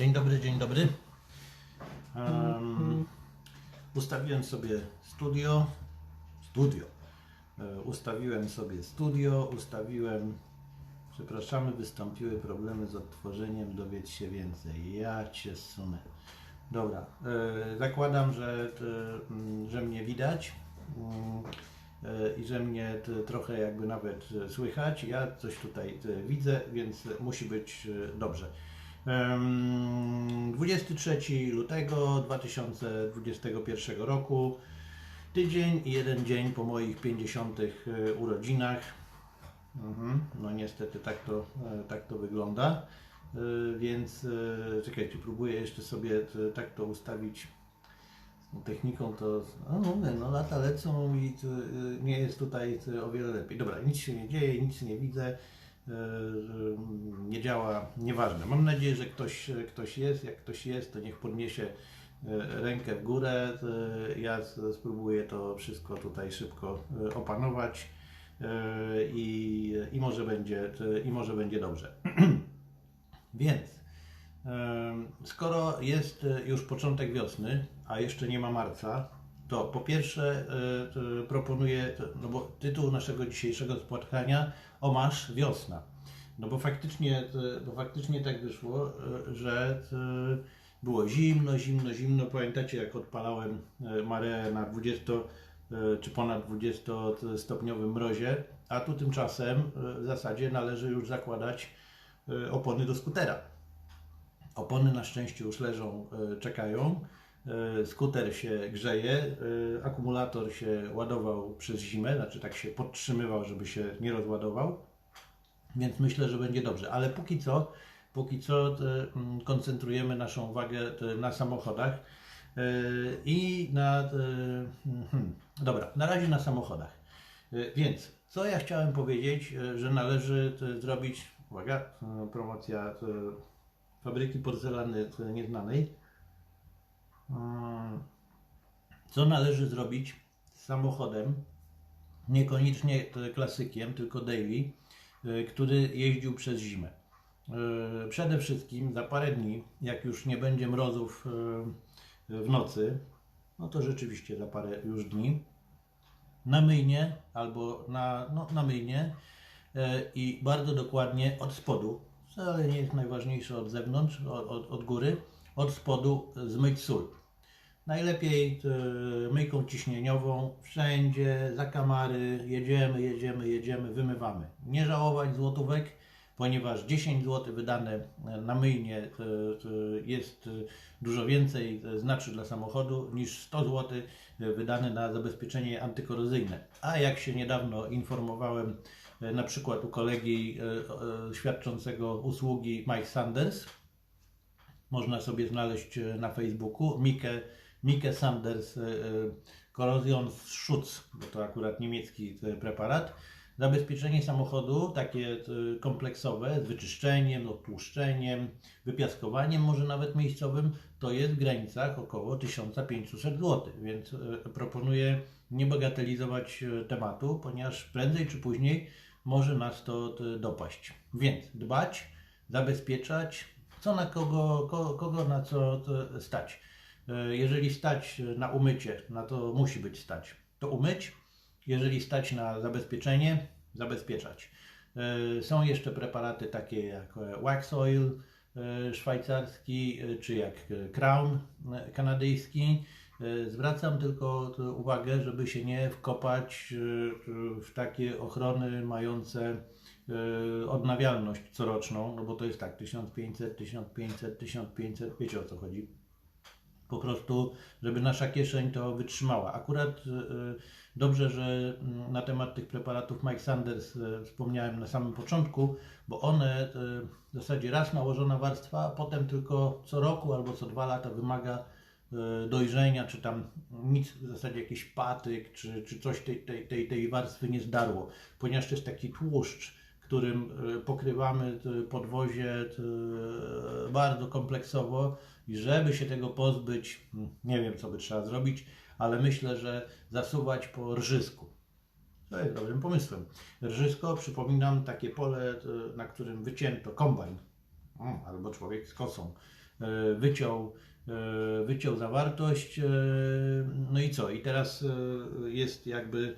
Dzień dobry, dzień dobry. Em, ustawiłem sobie studio. Studio. E, Ustawiłem sobie studio, ustawiłem. Przepraszamy, wystąpiły problemy z odtworzeniem. Dowiedz się więcej. Ja cię sunę. Dobra. e, Zakładam, że, e, że mnie widać. I że mnie trochę jakby nawet słychać. Ja coś tutaj widzę, więc musi być dobrze. Em, 23 lutego 2021 roku, tydzień i jeden dzień po moich 50 e, urodzinach. Mhm. No niestety tak to, e, tak to wygląda. E, Więc czekajcie, próbuję jeszcze sobie tak to ustawić techniką, to no, mówię, no lata lecą i nie jest tutaj o wiele lepiej. Dobra, nic się nie dzieje, nic nie widzę nie działa, nieważne. Mam nadzieję, że ktoś, ktoś jest. Jak ktoś jest, to niech podniesie e, rękę w górę. E, Ja spróbuję to wszystko tutaj szybko e, opanować e, i, i, może, będzie, i może będzie dobrze. Więc skoro jest e, już początek wiosny, a jeszcze nie ma marca, to po pierwsze e, to proponuję, no bo tytuł naszego dzisiejszego spotkania Omasz wiosna. No bo faktycznie, e, bo faktycznie tak wyszło, e, że e, było zimno, zimno, zimno. Pamiętacie jak odpalałem e, mareę na 20 e, czy ponad 20 stopniowym mrozie, a tu tymczasem e, w zasadzie należy już zakładać e, opony do skutera. Opony na szczęście już leżą, e, czekają. E, Skuter się grzeje, e, akumulator się ładował przez zimę, znaczy tak się podtrzymywał, żeby się nie rozładował. Więc myślę, że będzie dobrze. Ale póki co, póki co te, mm, koncentrujemy naszą uwagę na samochodach e, i na. mhm. Dobra, na razie na samochodach. E, Więc co ja chciałem powiedzieć, e, że należy zrobić. Uwaga, e, promocja fabryki porcelany nieznanej. Mm, Co należy zrobić z samochodem, niekoniecznie te, klasykiem, tylko daily, e, który jeździł przez zimę. E, Przede wszystkim za parę dni, jak już nie będzie mrozów e, w nocy, no to rzeczywiście za parę już dni, na myjnie albo na, no, na myjnie e, i bardzo dokładnie od spodu, wcale nie jest najważniejsze od zewnątrz, od, od, od góry, od spodu zmyć sól. Najlepiej e, myjką ciśnieniową, wszędzie, za kamary, jedziemy, jedziemy, jedziemy, wymywamy. Nie żałować złotówek, ponieważ 10 zł wydane na myjnie e, e, jest dużo więcej, znaczy dla samochodu, niż 100 zł wydane na zabezpieczenie antykorozyjne. A jak się niedawno informowałem, na przykład u kolegi świadczącego usługi Mike Sanders, można sobie znaleźć na Facebooku Mike, Mike Sanders e, e, Corrosion Schutz, bo to akurat niemiecki e, preparat. Zabezpieczenie samochodu, takie kompleksowe, z wyczyszczeniem, odtłuszczeniem, wypiaskowaniem, może nawet miejscowym, to jest w granicach około 1500 zł, więc proponuję nie bagatelizować tematu, ponieważ prędzej czy później może nas to dopaść. Więc dbać, zabezpieczać, co na kogo, ko, kogo na co stać. E, Jeżeli stać na umycie, na to musi być stać, to umyć. Jeżeli stać na zabezpieczenie, zabezpieczać. E, Są jeszcze preparaty takie jak e, Wax Oil szwajcarski, czy jak Crown kanadyjski. Zwracam tylko uwagę, żeby się nie wkopać w takie ochrony mające odnawialność coroczną, no bo to jest tak 1500, 1500, 1500, wiecie o co chodzi. Po prostu, żeby nasza kieszeń to wytrzymała. Akurat e, dobrze, że mm, na temat tych preparatów Mike Sanders e, wspomniałem na samym początku, bo one e, w zasadzie raz nałożona warstwa, a potem tylko co roku albo co dwa lata wymaga e, dojrzenia, czy tam nic, w zasadzie jakiś patyk, czy, czy coś tej, tej, tej, tej warstwy nie zdarło, ponieważ to jest taki tłuszcz, którym e, pokrywamy podwozie bardzo kompleksowo i żeby się tego pozbyć, nie wiem co by trzeba zrobić, ale myślę, że zasuwać po rżysku. To jest dobrym pomysłem. Rżysko, przypominam, takie pole, e, na którym wycięto kombajn albo człowiek z kosą e, wyciął, e, wyciął zawartość, no i co? I teraz jest jakby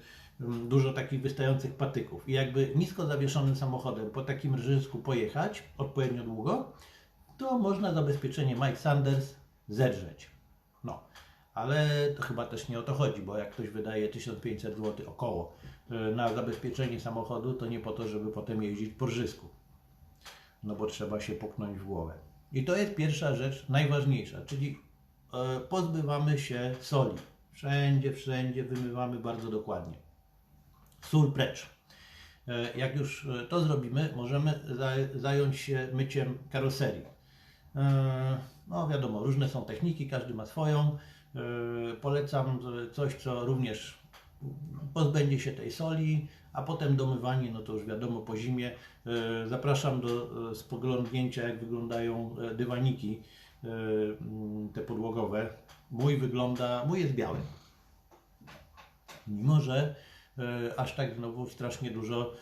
dużo takich wystających patyków. I jakby nisko zawieszonym samochodem po takim rżysku pojechać odpowiednio długo, to można zabezpieczenie Mike Sanders zedrzeć. No, ale to chyba też nie o to chodzi, bo jak ktoś wydaje 1500 zł około y, na zabezpieczenie samochodu, to nie po to, żeby potem jeździć po rżysku. No bo trzeba się puknąć w głowę. I to jest pierwsza rzecz najważniejsza, czyli e, pozbywamy się soli. Wszędzie, wszędzie wymywamy bardzo dokładnie. Sól precz. E, Jak już e, to zrobimy, możemy za- zająć się myciem karoserii. E, No wiadomo, różne są techniki, każdy ma swoją. E, Polecam coś, co również pozbędzie się tej soli, a potem domywanie, no to już wiadomo po zimie. E, Zapraszam do spoglądnięcia, jak wyglądają dywaniki te podłogowe. Mój wygląda, mój jest biały. Mimo, że aż tak znowu strasznie dużo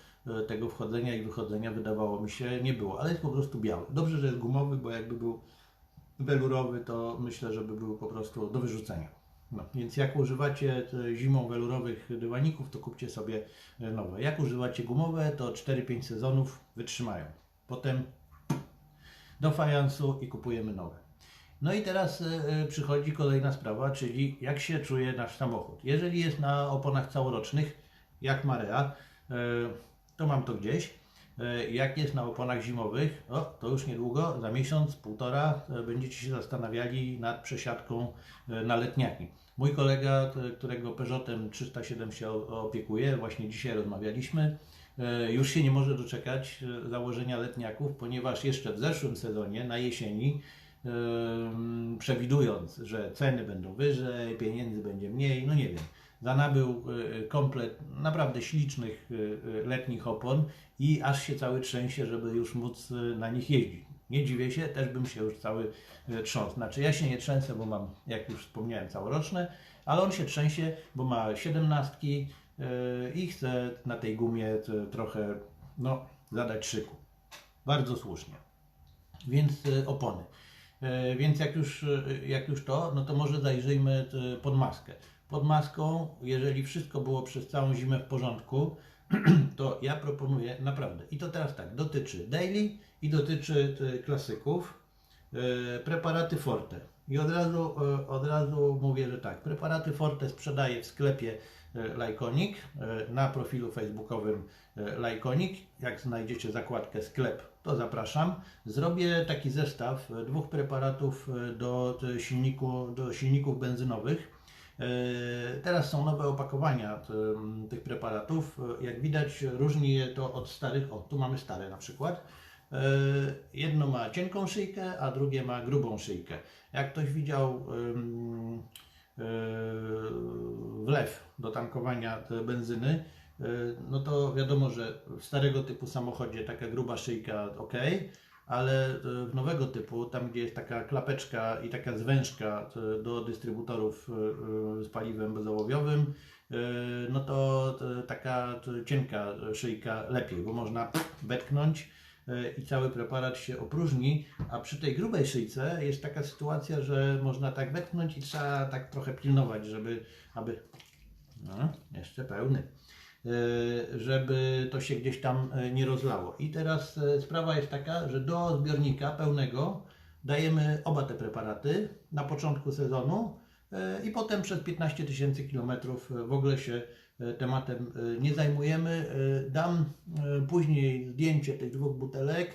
tego wchodzenia i wychodzenia wydawało mi się nie było, ale jest po prostu biały. Dobrze, że jest gumowy, bo jakby był welurowy, to myślę, że by był po prostu do wyrzucenia. No, więc jak używacie te zimą welurowych dywaników, to kupcie sobie e, nowe. Jak używacie gumowe, to 4-5 sezonów wytrzymają. Potem do fajansu i kupujemy nowe. No i teraz e, e, przychodzi kolejna sprawa, czyli jak się czuje nasz samochód. Jeżeli jest na oponach całorocznych, jak Marea, e, to mam to gdzieś. E, Jak jest na oponach zimowych, o, to już niedługo, za miesiąc, półtora, e, będziecie się zastanawiali nad przesiadką e, na letniaki. Mój kolega, którego Peugeotem 307 się opiekuje, właśnie dzisiaj rozmawialiśmy, już się nie może doczekać założenia letniaków, ponieważ jeszcze w zeszłym sezonie, na jesieni, przewidując, że ceny będą wyżej, pieniędzy będzie mniej, no nie wiem, zanabył e, komplet naprawdę ślicznych e, e, letnich opon i aż się cały trzęsie, żeby już móc e, na nich jeździć. Nie dziwię się, też bym się już cały e, trząsł. Znaczy ja się nie trzęsę, bo mam, jak już wspomniałem, całoroczne, ale on się trzęsie, bo ma siedemnastki e, i chce na tej gumie trochę no, zadać szyku. Bardzo słusznie. Więc e, opony. E, Więc jak już, e, jak już to, no to może zajrzyjmy e, pod maskę. Pod maską, jeżeli wszystko było przez całą zimę w porządku, to ja proponuję naprawdę, i to teraz tak, dotyczy daily i dotyczy e, klasyków, e, preparaty Forte. I od razu, e, od razu mówię, że tak, preparaty Forte sprzedaję w sklepie Lajkonik, na profilu facebookowym Lajkonik. Jak znajdziecie zakładkę sklep, to zapraszam. Zrobię taki zestaw dwóch preparatów do, silniku, do silników benzynowych. E, Teraz są nowe opakowania m, tych preparatów. E, Jak widać, różni je to od starych. O, tu mamy stare na przykład. E, Jedno ma cienką szyjkę, a drugie ma grubą szyjkę. Jak ktoś widział e, wlew do tankowania benzyny, e, no to wiadomo, że w starego typu samochodzie taka gruba szyjka ok, ale e, nowego typu, tam gdzie jest taka klapeczka i taka zwężka e, do dystrybutorów e, z paliwem bezołowiowym, no to taka cienka szyjka lepiej, bo można wetknąć i cały preparat się opróżni, a przy tej grubej szyjce jest taka sytuacja, że można tak wetknąć i trzeba tak trochę pilnować, żeby, aby, no, jeszcze pełny, żeby to się gdzieś tam e, nie rozlało. I teraz e, sprawa jest taka, że do zbiornika pełnego dajemy oba te preparaty na początku sezonu e, i potem przez 15 tysięcy kilometrów e, w ogóle się e, tematem e, nie zajmujemy. E, Dam e, później zdjęcie tych dwóch butelek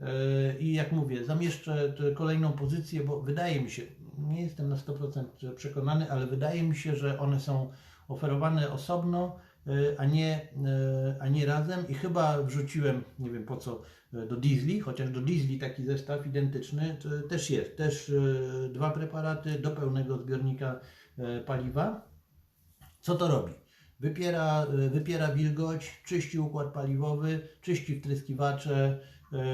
e, i jak mówię, zamieszczę kolejną pozycję, bo wydaje mi się, nie jestem na 100% przekonany, ale wydaje mi się, że one są oferowane osobno, e, a nie, e, a nie razem i chyba wrzuciłem, nie wiem po co, e, do diesli, chociaż do diesli taki zestaw identyczny też jest. Też e, dwa preparaty do pełnego zbiornika e, paliwa. Co to robi? Wypiera, e, wypiera wilgoć, czyści układ paliwowy, czyści wtryskiwacze, e, e,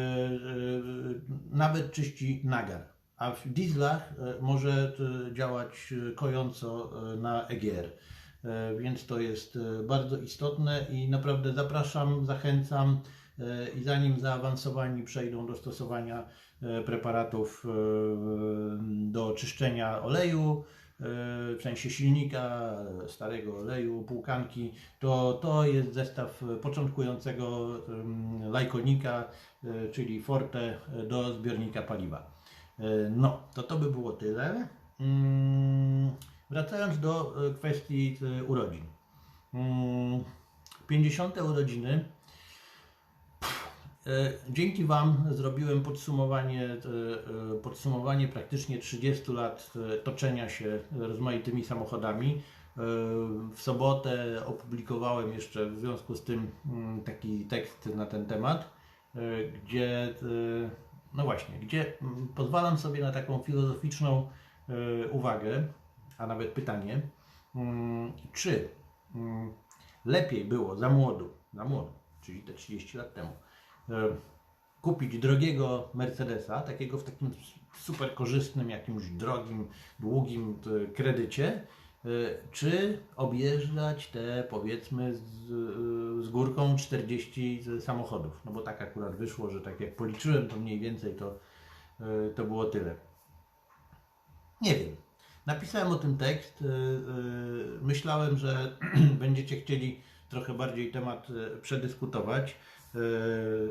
nawet czyści nagar. A w dieslach e, może działać e, kojąco e, na EGR. E, Więc to jest e, bardzo istotne i naprawdę zapraszam, zachęcam. e, i zanim zaawansowani przejdą do stosowania preparatów do czyszczenia oleju, w sensie silnika, starego oleju, półkanki, to to jest zestaw początkującego lajkonika, czyli Forte do zbiornika paliwa. No, to to by było tyle. Mm, Wracając do e, kwestii e, urodzin. Mm, 50. urodziny. E, Dzięki Wam zrobiłem podsumowanie, podsumowanie praktycznie 30 lat toczenia się rozmaitymi samochodami. W sobotę opublikowałem jeszcze w związku z tym mm, taki tekst na ten temat, gdzie, no właśnie, gdzie mm, pozwalam sobie na taką filozoficzną uwagę, a nawet pytanie, mm, czy mm, lepiej było za młodu, za młodu, czyli te 30 lat temu, e, kupić drogiego Mercedesa, takiego w takim super korzystnym, jakimś drogim, długim e, kredycie, e, czy objeżdżać te powiedzmy z, z górką 40 samochodów. No bo tak akurat wyszło, że tak jak policzyłem, to mniej więcej to, to było tyle. Nie wiem. Napisałem o tym tekst. e, e, Myślałem, że będziecie chcieli trochę bardziej temat e, przedyskutować.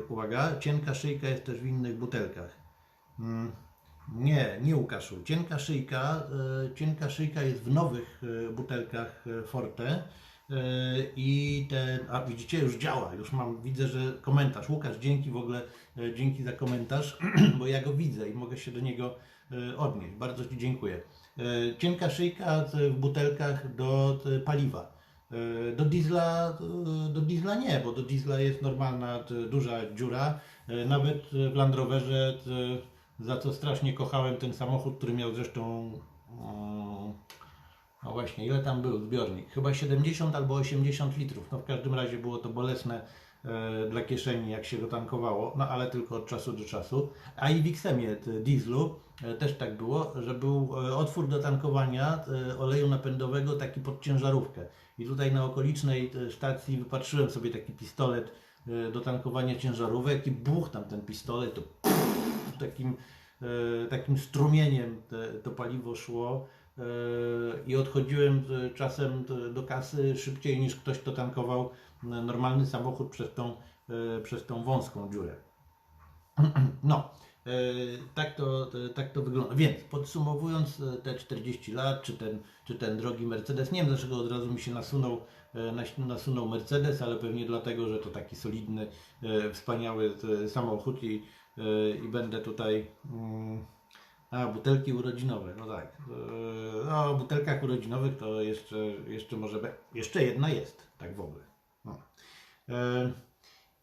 Uwaga, cienka szyjka jest też w innych butelkach. Mm, Nie, nie Łukaszu. Cienka szyjka, cienka szyjka jest w nowych butelkach Forte. I te, a widzicie, już działa, już mam, widzę, że komentarz. Łukasz, dzięki w ogóle, dzięki za komentarz, bo ja go widzę i mogę się do niego odnieść. Bardzo Ci dziękuję. E, Cienka szyjka w butelkach do e, paliwa. E, Do diesla, do diesla nie, bo do diesla jest normalna duża dziura. Nawet w Land Roverze, za co strasznie kochałem ten samochód, który miał zresztą. mm, No właśnie, ile tam był zbiornik? Chyba 70 albo 80 litrów. No w każdym razie było to bolesne dla kieszeni, jak się go tankowało, no ale tylko od czasu do czasu. A i w Xemie dieslu e, też tak było, że był e, otwór do tankowania e, oleju napędowego taki pod ciężarówkę. I tutaj na okolicznej e, stacji wypatrzyłem sobie taki pistolet e, do tankowania ciężarówek i buch tam ten pistolet, to takim, e, takim strumieniem to paliwo szło e, i odchodziłem e, czasem do- do kasy szybciej niż ktoś, kto tankował normalny samochód przez tą, e, przez tą wąską dziurę. No, e, tak to, tak to wygląda. Więc podsumowując e, te 40 lat, czy ten, czy ten drogi Mercedes, nie wiem dlaczego od razu mi się nasunął, e, nas- nasunął Mercedes, ale pewnie dlatego, że to taki solidny, e, wspaniały e, samochód i, e, i będę tutaj. mm, A, butelki urodzinowe, no tak. E, No, o butelkach urodzinowych to jeszcze, jeszcze może. Be... Jeszcze jedna jest, tak w ogóle. No. E,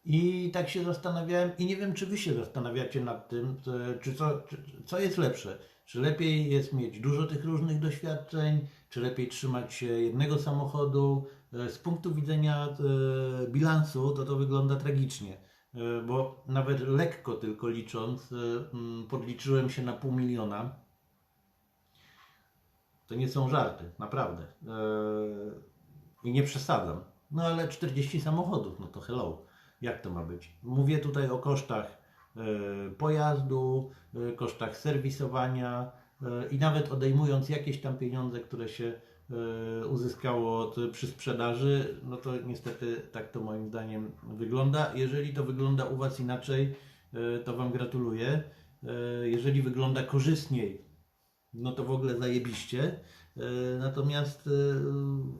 I tak się zastanawiałem, i nie wiem, czy wy się zastanawiacie nad tym, e, czy co, czy, co jest lepsze. Czy lepiej jest mieć dużo tych różnych doświadczeń, czy lepiej trzymać się jednego samochodu. Z punktu widzenia bilansu to to wygląda tragicznie, bo nawet lekko tylko licząc, e, mm, podliczyłem się na pół miliona. To nie są żarty, naprawdę. E, I nie przesadzam. No ale 40 samochodów, no to hello. Jak to ma być? Mówię tutaj o kosztach e, pojazdu, e, kosztach serwisowania e, i nawet odejmując jakieś tam pieniądze, które się e, uzyskało od, przy sprzedaży, no to niestety tak to moim zdaniem wygląda. Jeżeli to wygląda u Was inaczej, e, to Wam gratuluję. E, Jeżeli wygląda korzystniej, no to w ogóle zajebiście. E, Natomiast e,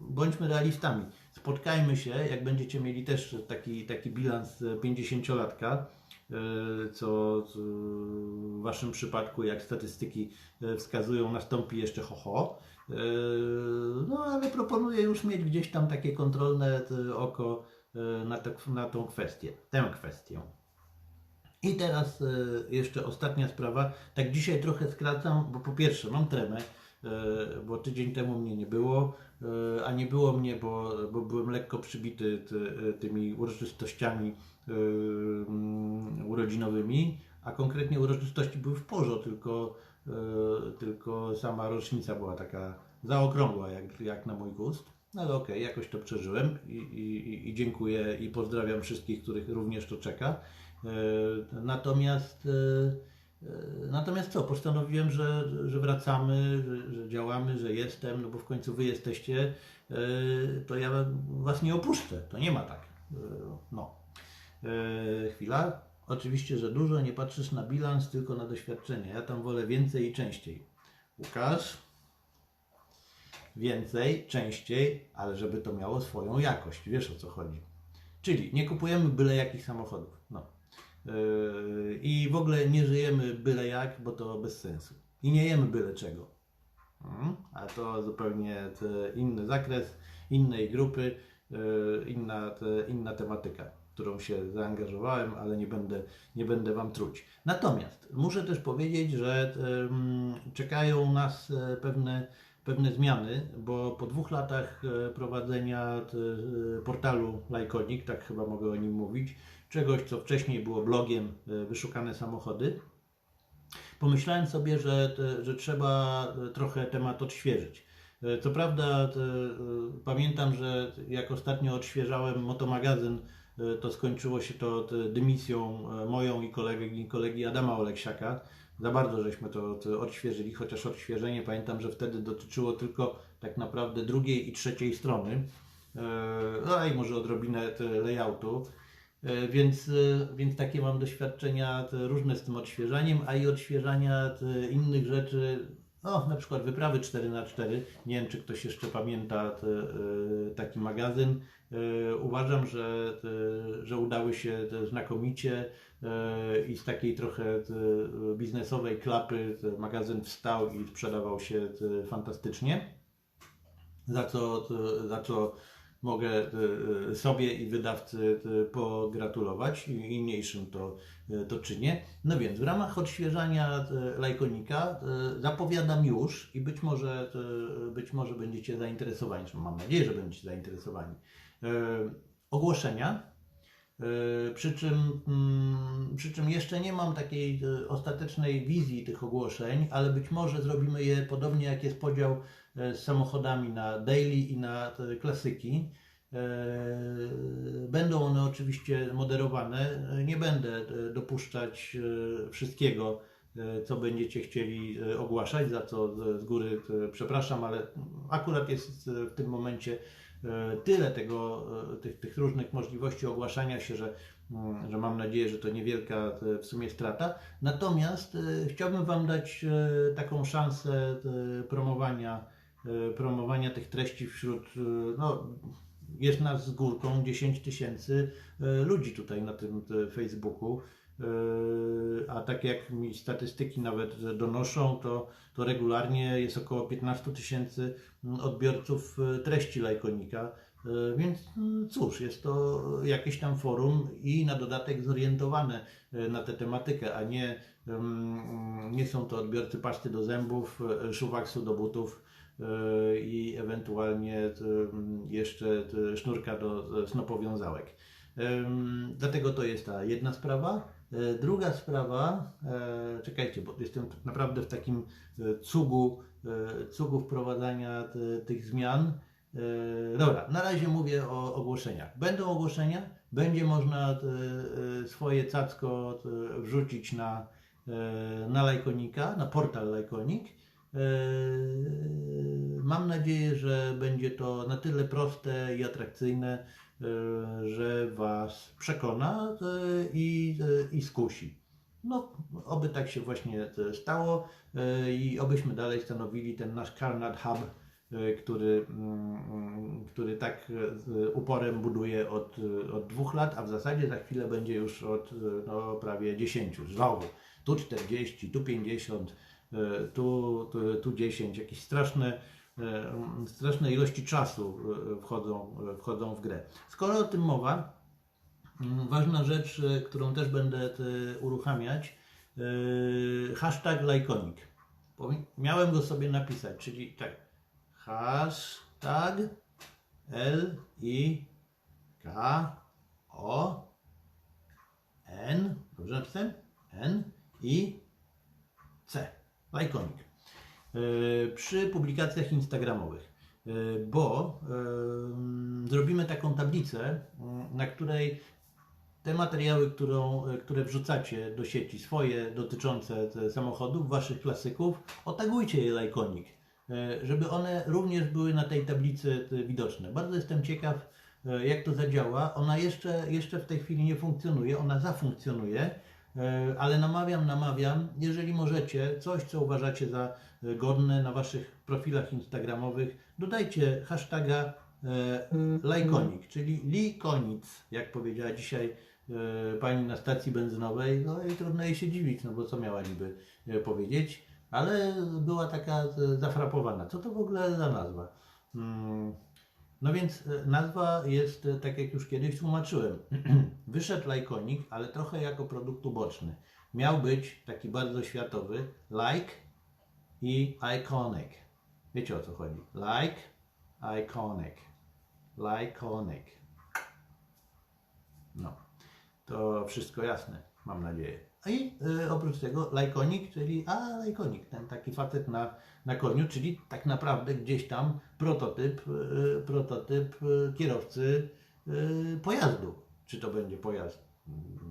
bądźmy realistami. Spotkajmy się, jak będziecie mieli też taki, taki bilans 50-latka, e, co w Waszym przypadku, jak statystyki e, wskazują, nastąpi jeszcze ho-ho. E, No ale proponuję już mieć gdzieś tam takie kontrolne e, oko e, na, te, na tą kwestię, tę kwestię. I teraz e, jeszcze ostatnia sprawa. Tak dzisiaj trochę skracam, bo po pierwsze mam tremę, bo tydzień temu mnie nie było, a nie było mnie, bo, bo byłem lekko przybity ty, tymi uroczystościami mm, urodzinowymi, a konkretnie uroczystości były w porze, tylko, tylko sama rocznica była taka zaokrągła jak, jak na mój gust. No ale okej, jakoś to przeżyłem i, i, i dziękuję i pozdrawiam wszystkich, których również to czeka. E, Natomiast, e, e, natomiast co, postanowiłem, że, że wracamy, że, że działamy, że jestem, no bo w końcu wy jesteście, e, to ja was nie opuszczę, to nie ma tak. E, No. E, Chwila. Oczywiście, że dużo, nie patrzysz na bilans, tylko na doświadczenie. Ja tam wolę więcej i częściej. Łukasz więcej, częściej, ale żeby to miało swoją jakość. Wiesz o co chodzi. Czyli nie kupujemy byle jakich samochodów. No. Yy, I w ogóle nie żyjemy byle jak, bo to bez sensu. I nie jemy byle czego. Mm, A to zupełnie inny zakres, innej grupy, yy, inna, inna tematyka, którą się zaangażowałem, ale nie będę, nie będę Wam truć. Natomiast muszę też powiedzieć, że czekają nas e, pewne, pewne zmiany, bo po dwóch latach e, prowadzenia e, portalu Lajkonik, tak chyba mogę o nim mówić, czegoś, co wcześniej było blogiem Wyszukane Samochody, pomyślałem sobie, że, że trzeba trochę temat odświeżyć. Co prawda, pamiętam, że jak ostatnio odświeżałem motomagazyn, to skończyło się to te, dymisją e, moją i kolegi, kolegi Adama Oleksiaka. Za bardzo żeśmy to, to odświeżyli, chociaż odświeżenie pamiętam, że wtedy dotyczyło tylko tak naprawdę drugiej i trzeciej strony. E, No i może odrobinę layoutu. E, Więc, e, więc takie mam doświadczenia różne z tym odświeżaniem, a i odświeżania innych rzeczy, no na przykład wyprawy 4x4. Nie wiem, czy ktoś jeszcze pamięta te, e, taki magazyn. E, Uważam, że, te, że udały się znakomicie e, i z takiej trochę biznesowej klapy magazyn wstał i sprzedawał się fantastycznie za co, za co mogę e, sobie i wydawcy e, pogratulować i mniejszym to, e, to czynię. No więc w ramach odświeżania e, lajkonika e, zapowiadam już i być może, e, być może będziecie zainteresowani, mam nadzieję, że będziecie zainteresowani, e, ogłoszenia. E, Przy czym, mm, przy czym jeszcze nie mam takiej e, ostatecznej wizji tych ogłoszeń, ale być może zrobimy je podobnie jak jest podział e, z samochodami na daily i na te klasyki. E, Będą one oczywiście moderowane. E, Nie będę e, dopuszczać e, wszystkiego, e, co będziecie chcieli e, ogłaszać, za co z- góry e, przepraszam, ale akurat jest e, w tym momencie e, tyle tego, e, tych, tych różnych możliwości ogłaszania się, że, mm, że mam nadzieję, że to niewielka e, w sumie strata. Natomiast e, chciałbym Wam dać e, taką szansę e, promowania, e, promowania tych treści wśród, e, no, jest nas z górką 10 tysięcy e, ludzi tutaj na tym e, Facebooku. E, A tak jak mi statystyki nawet donoszą, to, to regularnie jest około 15 tysięcy odbiorców e, treści lajkonika. E, Więc mm, cóż, jest to jakieś tam forum i na dodatek zorientowane e, na tę tematykę, a nie, nie są to odbiorcy pasty do zębów, e, szuwaksu do butów e, i ewentualnie mm, jeszcze e, sznurka do e, snopowiązałek. Dlatego to jest ta jedna sprawa. E, Druga sprawa, e, czekajcie, bo jestem naprawdę w takim cugu, cugu wprowadzania tych zmian. Dobra, na razie mówię o ogłoszeniach. Będą ogłoszenia, będzie można swoje cacko wrzucić na, na Lajkonika, na portal Lajkonik. E, Mam nadzieję, że będzie to na tyle proste i atrakcyjne, e, że Was przekona e, i, i skusi. No, oby tak się właśnie stało i obyśmy dalej stanowili ten nasz Carnat Hub, który, mm, który tak z uporem buduje od, od dwóch lat, a w zasadzie za chwilę będzie już od no, prawie 10. Znowu, tu 40, tu 50, e, tu, tu, tu 10. Jakieś straszne, e, mm, straszne ilości czasu e, wchodzą, e, wchodzą w grę. Skoro o tym mowa, Mm, Ważna rzecz, e, którą też będę uruchamiać, e, hashtag lajkonik. Miałem go sobie napisać, czyli tak, hashtag L I K O N, dobrze napisałem? N I C, lajkonik. E, Przy publikacjach instagramowych. y, bo zrobimy taką tablicę, na której te materiały, którą, e, które wrzucacie do sieci, swoje dotyczące te samochodów, waszych klasyków, otagujcie je lajkonik, e, żeby one również były na tej tablicy e, widoczne. Bardzo jestem ciekaw, e, jak to zadziała. Ona jeszcze, jeszcze w tej chwili nie funkcjonuje, ona zafunkcjonuje, e, ale namawiam, namawiam, jeżeli możecie, coś co uważacie za e, godne na waszych profilach instagramowych, dodajcie hashtaga e, lajkonik, czyli likonic, jak powiedziała dzisiaj e, pani na stacji benzynowej, no i trudno jej się dziwić, no bo co miała niby e, powiedzieć, ale była taka e, zafrapowana. Co to w ogóle za nazwa? No więc e, nazwa jest, e, tak jak już kiedyś tłumaczyłem, wyszedł lajkonik, ale trochę jako produkt uboczny. Miał być taki bardzo światowy like i iconic. Wiecie o co chodzi? Like, iconic. Lajkonik. No, to wszystko jasne, mam nadzieję. I y, oprócz tego lajkonik, czyli a lajkonik, ten taki facet na, na koniu, czyli tak naprawdę gdzieś tam prototyp, y, prototyp y, kierowcy y, pojazdu. Czy to będzie pojazd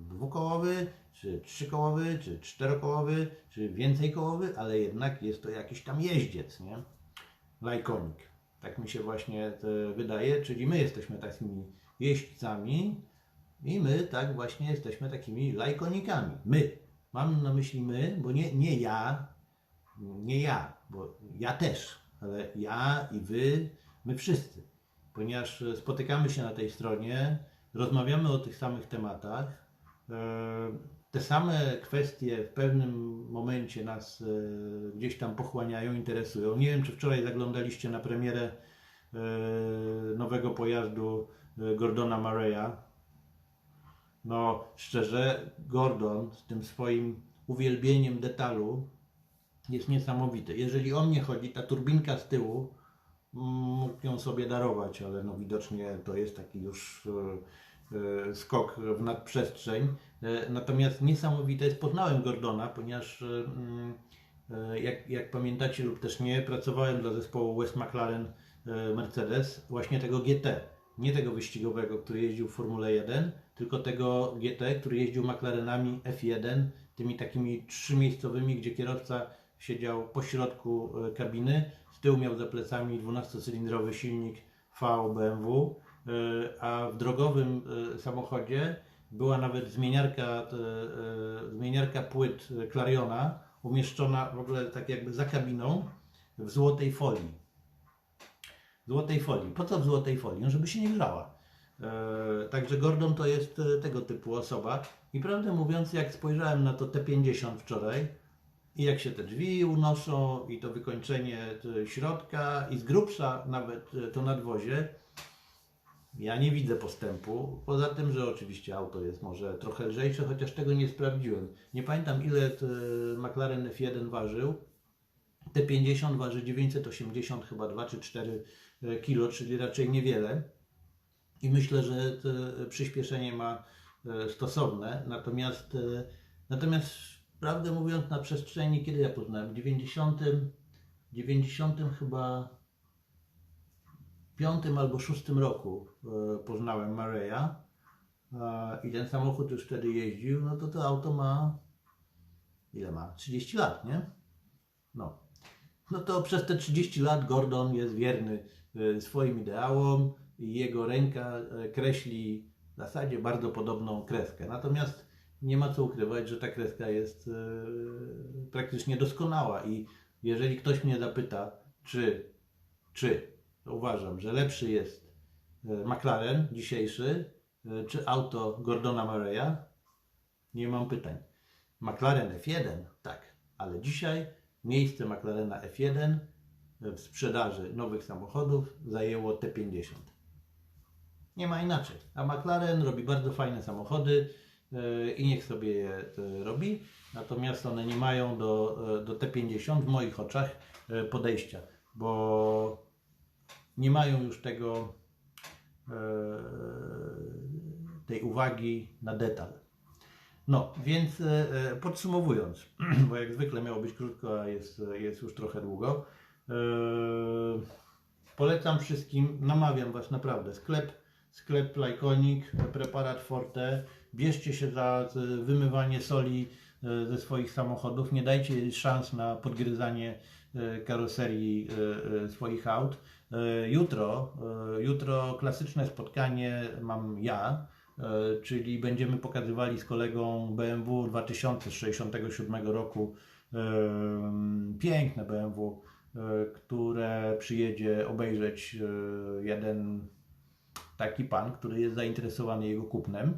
dwukołowy, czy trzykołowy, czy czterokołowy, czy więcejkołowy, ale jednak jest to jakiś tam jeździec, nie? Lajkonik. Tak mi się właśnie wydaje, czyli my jesteśmy takimi jeźdźcami i my tak właśnie jesteśmy takimi lajkonikami. My. Mam na myśli my, bo nie, nie ja, nie ja, bo ja też, ale ja i wy, my wszyscy. Ponieważ e, spotykamy się na tej stronie, rozmawiamy o tych samych tematach, e, te same kwestie w pewnym momencie nas e, gdzieś tam pochłaniają, interesują. Nie wiem, czy wczoraj zaglądaliście na premierę nowego pojazdu Gordona Murray'a. No, szczerze, Gordon z tym swoim uwielbieniem detalu jest niesamowity. Jeżeli o mnie chodzi, ta turbinka z tyłu, mógł ją sobie darować, ale no widocznie to jest taki już e, e, skok w nadprzestrzeń. E, Natomiast niesamowite jest, poznałem Gordona, ponieważ mm, jak, jak pamiętacie lub też nie, pracowałem dla zespołu West McLaren Mercedes, właśnie tego GT. Nie tego wyścigowego, który jeździł w Formule 1, tylko tego GT, który jeździł McLarenami F1, tymi takimi trzymiejscowymi, gdzie kierowca siedział po środku e, kabiny, z tyłu miał za plecami 12-cylindrowy silnik V BMW, e, a w drogowym e, samochodzie była nawet zmieniarka, zmieniarka płyt Clariona, umieszczona w ogóle tak jakby za kabiną w złotej folii. Złotej folii. Po co w złotej folii? No, żeby się nie grała. E, także Gordon to jest tego typu osoba. I prawdę mówiąc, jak spojrzałem na to T50 wczoraj i jak się te drzwi unoszą i to wykończenie e, środka i z grubsza nawet e, to nadwozie, ja nie widzę postępu. Poza tym, że oczywiście auto jest może trochę lżejsze, chociaż tego nie sprawdziłem. Nie pamiętam ile t, McLaren F1 ważył. T50 waży 980 chyba 2 czy 4 kg, czyli raczej niewiele. I myślę, że przyspieszenie ma e, stosowne. Natomiast, e, natomiast prawdę mówiąc, na przestrzeni, kiedy ja poznałem? W 90, 90 chyba piątym albo szóstym roku e, poznałem Mareya i ten samochód już wtedy jeździł, no to to auto ma ile ma? 30 lat, nie? No. No to przez te 30 lat Gordon jest wierny e, swoim ideałom i jego ręka e, kreśli w zasadzie bardzo podobną kreskę. Natomiast nie ma co ukrywać, że ta kreska jest e, praktycznie doskonała i jeżeli ktoś mnie zapyta, czy, czy uważam, że lepszy jest e, McLaren dzisiejszy, e, czy auto Gordona Murray'a, nie mam pytań. McLaren F1, tak, ale dzisiaj miejsce McLarena F1 w sprzedaży nowych samochodów zajęło T50. Nie ma inaczej. A McLaren robi bardzo fajne samochody i niech sobie je e, robi. Natomiast one nie mają do, e, do T50 w moich oczach e, podejścia, bo nie mają już tego tej uwagi na detal. No, więc podsumowując, bo jak zwykle miało być krótko, a jest, jest już trochę długo. Polecam wszystkim, namawiam Was naprawdę. Sklep, sklep Lyconic, preparat Forte. Bierzcie się za e, wymywanie soli e, ze swoich samochodów. Nie dajcie szans na podgryzanie e, karoserii swoich aut. Jutro, jutro klasyczne spotkanie mam ja, czyli będziemy pokazywali z kolegą BMW 2067 roku piękne BMW, które przyjedzie obejrzeć jeden taki pan, który jest zainteresowany jego kupnem.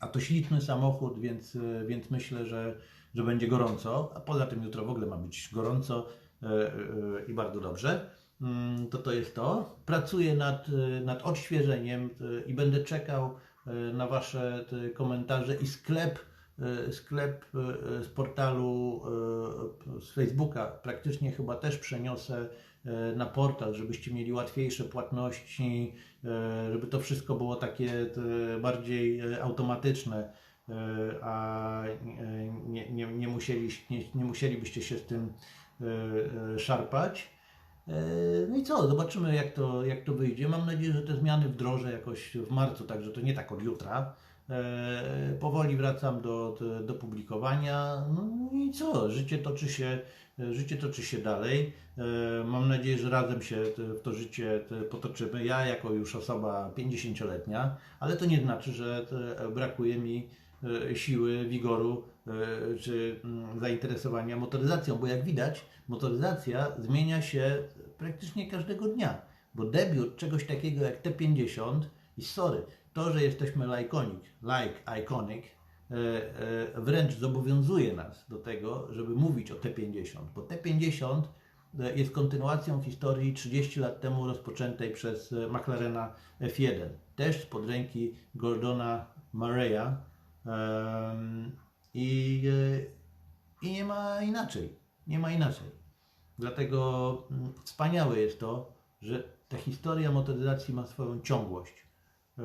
A to śliczny samochód, więc, e, więc myślę, że, że będzie gorąco. A poza tym jutro w ogóle ma być gorąco e, e, i bardzo dobrze. Mm, To to jest to. Pracuję nad, nad odświeżeniem i będę czekał na Wasze komentarze i sklep, sklep z portalu z Facebooka praktycznie chyba też przeniosę na portal, żebyście mieli łatwiejsze płatności, e, żeby to wszystko było takie bardziej e, automatyczne, e, a e, nie, nie, nie, musieli, nie, nie musielibyście się z tym e, e, szarpać. E, No i co, zobaczymy jak to, jak to wyjdzie. Mam nadzieję, że te zmiany wdrożę jakoś w marcu, także to nie tak od jutra. E, Powoli wracam do, do publikowania. No i co, życie toczy się, życie toczy się dalej. E, Mam nadzieję, że razem się w to życie potoczymy. Ja jako już osoba 50-letnia, ale to nie znaczy, że brakuje mi e, siły, wigoru e, czy mm, zainteresowania motoryzacją, bo jak widać, motoryzacja zmienia się praktycznie każdego dnia, bo debiut czegoś takiego jak T50 i sorry, to, że jesteśmy Lyconic, like iconic, e, e, wręcz zobowiązuje nas do tego, żeby mówić o T50, bo T50 e, jest kontynuacją historii 30 lat temu rozpoczętej przez e, McLarena F1, też spod ręki Gordona Murray'a i, e, i nie ma inaczej, nie ma inaczej. Dlatego wspaniałe jest to, że ta historia motoryzacji ma swoją ciągłość. E,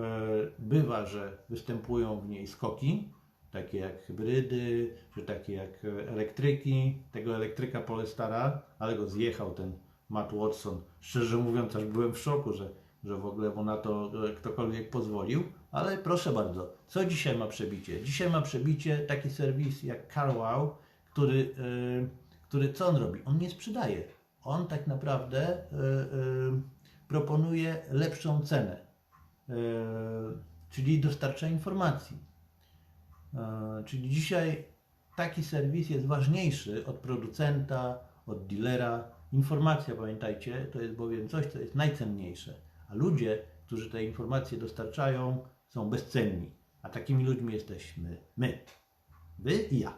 Bywa, że występują w niej skoki, takie jak hybrydy, czy takie jak elektryki. Tego elektryka Polestara, ale go zjechał ten Matt Watson. Szczerze mówiąc, aż byłem w szoku, że, że w ogóle mu na to e, ktokolwiek pozwolił. Ale proszę bardzo, co dzisiaj ma przebicie? Dzisiaj ma przebicie taki serwis jak CarWow, który, e, który co on robi? On nie sprzedaje. On tak naprawdę e, e, proponuje lepszą cenę, czyli dostarcza informacji. E, Czyli dzisiaj taki serwis jest ważniejszy od producenta, od dealera. Informacja, pamiętajcie, to jest bowiem coś, co jest najcenniejsze. A ludzie, którzy te informacje dostarczają, są bezcenni. A takimi ludźmi jesteśmy my. Wy i ja.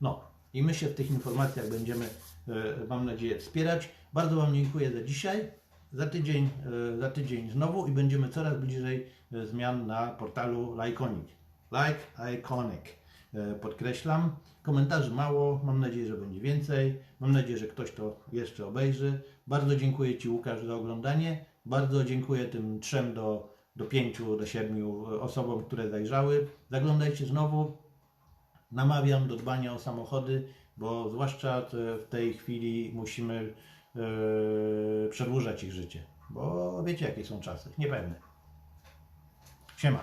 No, i my się w tych informacjach będziemy, e, mam nadzieję, wspierać. Bardzo Wam dziękuję za dzisiaj. Za tydzień, e, za tydzień znowu i będziemy coraz bliżej zmian na portalu Lyconic. Like Iconic. E, Podkreślam. Komentarzy mało, mam nadzieję, że będzie więcej. Mam nadzieję, że ktoś to jeszcze obejrzy. Bardzo dziękuję Ci Łukasz za oglądanie. Bardzo dziękuję tym trzem do, do pięciu, do siedmiu e, osobom, które zajrzały. Zaglądajcie znowu. Namawiam do dbania o samochody, bo zwłaszcza w tej chwili musimy e, przedłużać ich życie, bo wiecie jakie są czasy, niepewne. Siema.